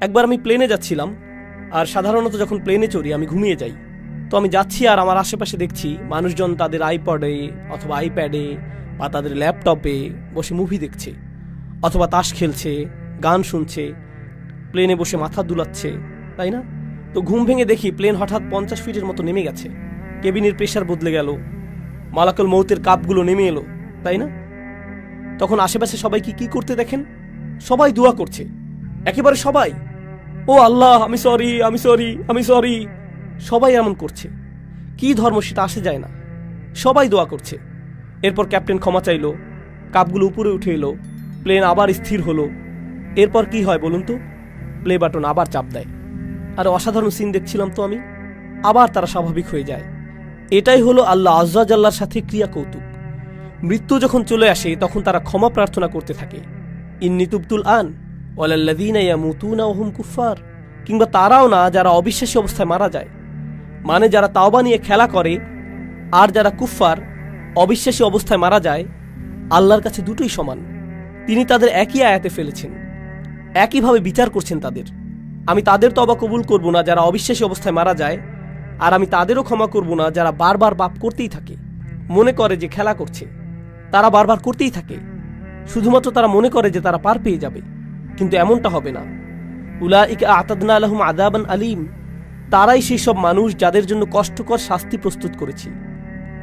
একবার আমি প্লেনে যাচ্ছিলাম, আর সাধারণত যখন প্লেনে চড়ি, আমি ঘুমিয়ে যাই। তো আমি যাচ্ছি আর আমার আশেপাশে দেখছি মানুষজন তাদের আইপডে অথবা আইপ্যাডে বা তাদের ল্যাপটপে বসে মুভি দেখছে, অথবা তাস খেলছে, গান শুনছে প্লেনে বসে মাথা দুলাচ্ছে, তাই না? তো ঘুম ভেঙে দেখি প্লেন হঠাৎ পঞ্চাশ ফিটের মতো নেমে গেছে। কেবিনের প্রেশার বদলে গেল, মালাকল মৌতের কাপগুলো নেমে এলো, তাই না? তখন আশেপাশে সবাই কি কি করতে দেখেন? সবাই দোয়া করছে। একেবারে সবাই, ও আল্লাহ, আমি সরি আমি সরি আমি সরি সবাই এমন করছে। কি ধর্ম সেটা আসে যায় না। সবাই দোয়া করছে। এরপর ক্যাপ্টেন ক্ষমা চাইলো, কাপগুলো উপরে উঠে এলো, প্লেন আবার স্থির হলো। এরপর কি হয় বলুন তো? প্লে বাটন আবার চাপ দেয়। আর অসাধারণ সিন দেখছিলাম তো আমি। আবার তারা স্বাভাবিক হয়ে যায়। এটাই হলো আল্লাহ আজ্লার সাথে ক্রিয়া কৌতুক। মৃত্যু যখন চলে আসে, তখন তারা ক্ষমা প্রার্থনা করতে থাকে। ইন্নি তুবতুল আন ওহুম কুফফার। কিংবা তারাও না যারা অবিশ্বাসী অবস্থায় মারা যায়। মানে যারা তাওবা নিয়ে খেলা করে আর যারা কুফফার, অবিশ্বাসী অবস্থায় মারা যায়, আল্লাহর কাছে দুটোই সমান। তিনি তাদের একই আয়াতে ফেলেছেন। একইভাবে বিচার করছেন তাদের। আমি তাদের তবা কবুল করব না যারা অবিশ্বাসী অবস্থায় মারা যায়, আর আমি তাদেরও ক্ষমা করব না যারা বারবার পাপ করতেই থাকে। মনে করে যে খেলা করছে। তারা বারবার করতেই থাকে। শুধুমাত্র তারা মনে করে যে তারা পার পেয়ে যাবে। কিন্তু এমনটা হবে না। উলা ইকা আতাদনা আলহম আদাবান আলিম। তারাই সেই সব মানুষ যাদের জন্য কষ্টকর শাস্তি প্রস্তুত করেছি।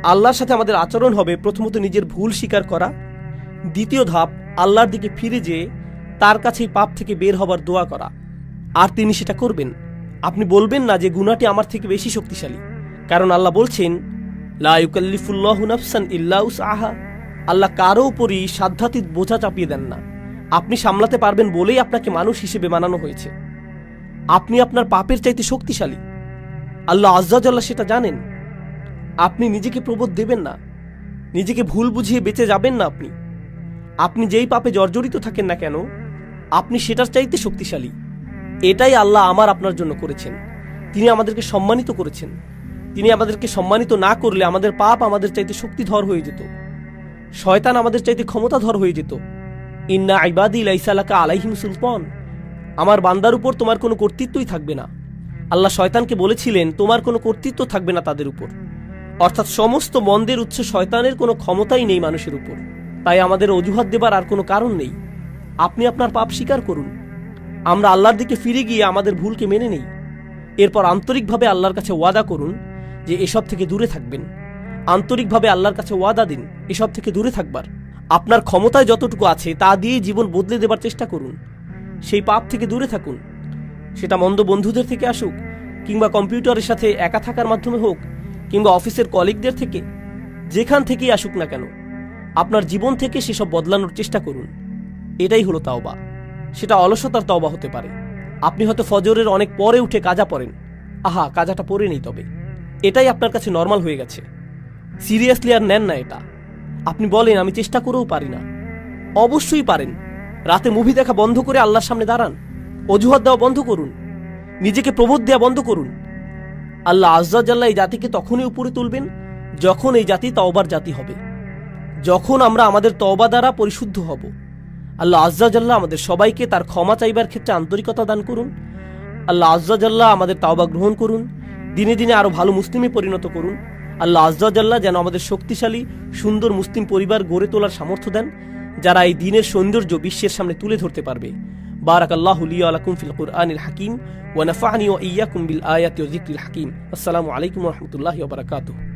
আল্লাহর সাথে আমাদের আচরণ হবে প্রথমত নিজের ভুল স্বীকার করা। দ্বিতীয় ধাপ, আল্লাহর দিকে ফিরে যেয়ে তার কাছেই পাপ থেকে বের হবার দোয়া করা। আর তিনি সেটা করবেন। আপনি বলবেন না যে গুনাহটি আমার থেকে বেশি শক্তিশালী। কারণ আল্লাহ বলছেন, লা ইউকাল্লিফুল্লাহু নাফসান ইল্লা উসআহা। আল্লাহ কারও উপরই সাধ্যাতীত বোঝা চাপিয়ে দেন না। আপনি সামলাতে পারবেন বলেই আপনাকে মানুষ হিসেবে মানানো হয়েছে। আপনি আপনার পাপের চাইতে শক্তিশালী। আল্লাহ আজ্জাজাল্লাহ সেটা জানেন। আপনি নিজেকে প্রবোধ দেবেন না। নিজেকে ভুল বুঝিয়ে বেঁচে যাবেন না আপনি। আপনি যেই পাপে জর্জরিত থাকেন না কেন, আপনি সেটার চাইতে শক্তিশালী। এটাই আল্লাহ আমার আপনার জন্য করেছেন। তিনি আমাদেরকে সম্মানিত করেছেন। তিনি আমাদেরকে সম্মানিত না করলে আমাদের পাপ আমাদের চাইতে শক্তিধর হয়ে যেত। শয়তান আমাদের চাইতে ক্ষমতাধর হয়ে যেত। ইন্না আইবাদি লাইসালাকা আলাইহিম সুলতান। আমার বান্দার উপর তোমার কোনো কর্তৃত্বই থাকবে না। আল্লাহ শয়তানকে বলেছিলেন, তোমার কোনো কর্তৃত্ব থাকবে না তাদের উপর। অর্থাৎ সমস্ত মন্দের উৎস শয়তানের কোনো ক্ষমতাই নেই মানুষের উপর। তাই আমাদের অজুহাত দেবার আর কোনো কারণ নেই। আপনি আপনার পাপ স্বীকার করুন। আমরা আল্লাহর দিকে ফিরে গিয়ে আমাদের ভুলকে মেনে নেই। এরপর আন্তরিকভাবে আল্লাহর কাছে ওয়াদা করুন যে এসব থেকে দূরে থাকবেন। আন্তরিকভাবে আল্লাহর কাছে ওয়াদা দিন, এসব থেকে দূরে থাকবার। আপনার ক্ষমতায় যতটুকু আছে, তা দিয়ে জীবন বদলে দেবার চেষ্টা করুন। সেই পাপ থেকে দূরে থাকুন। সেটা মন্দ বন্ধুদের থেকে আসুক, কিংবা কম্পিউটারের সাথে একা থাকার মাধ্যমে হোক, কিংবা অফিসের কলিগদের থেকে, যেখান থেকেই আসুক না কেন, আপনার জীবন থেকে সেসব বদলানোর চেষ্টা করুন। এটাই হলো তাওবা। সেটা অলসতার তওবা হতে পারে। আপনি হয়তো ফজরের অনেক পরে উঠে কাজা পড়েন। আহা, কাজাটা পরে নেই তবে। এটাই আপনার কাছে নর্মাল হয়ে গেছে। সিরিয়াসলি আর নেন না এটা। আপনি বলেন, আমি চেষ্টা করেও পারি না। অবশ্যই পারেন। রাতে মুভি দেখা বন্ধ করে আল্লাহর সামনে দাঁড়ান। অজুহাত দেওয়া বন্ধ করুন। নিজেকে প্রবোধ দেওয়া বন্ধ করুন। আল্লাহ আজ্জাল্লাহ এই জাতিকে তখনই উপরে তুলবেন যখন এই জাতি তওবার জাতি হবে। যখন আমরা আমাদের তওবা দ্বারা পরিশুদ্ধ হব। আল্লাহ আজ্জাল্লাহ আমাদের সবাইকে তার ক্ষমা চাইবার ক্ষেত্রে আন্তরিকতা দান করুন। আল্লাহ আজ্জাল্লাহ আমাদের তাওবা গ্রহণ করুন। দিনে দিনে আরও ভালো মুসলিমে পরিণত করুন। আল্লাহ আজরাজাল্লাহ যেন আমাদের শক্তিশালী, সুন্দর মুসলিম পরিবার গড়ে তোলার সামর্থ্য দেন, যারা এই দিনের সৌন্দর্য বিশ্বের সামনে তুলে ধরতে পারবে। বারাক আল্লাহ আলাকুম ফিল কুরআনিল হাকিম ওয়া নাফানি ওয়া ইয়াকুম বিল আয়াতি ওয়া যিকরিল হাকিম। আসসালামু আলাইকুম ওয়া রাহমাতুল্লাহি ওয়া বারাকাতুহু।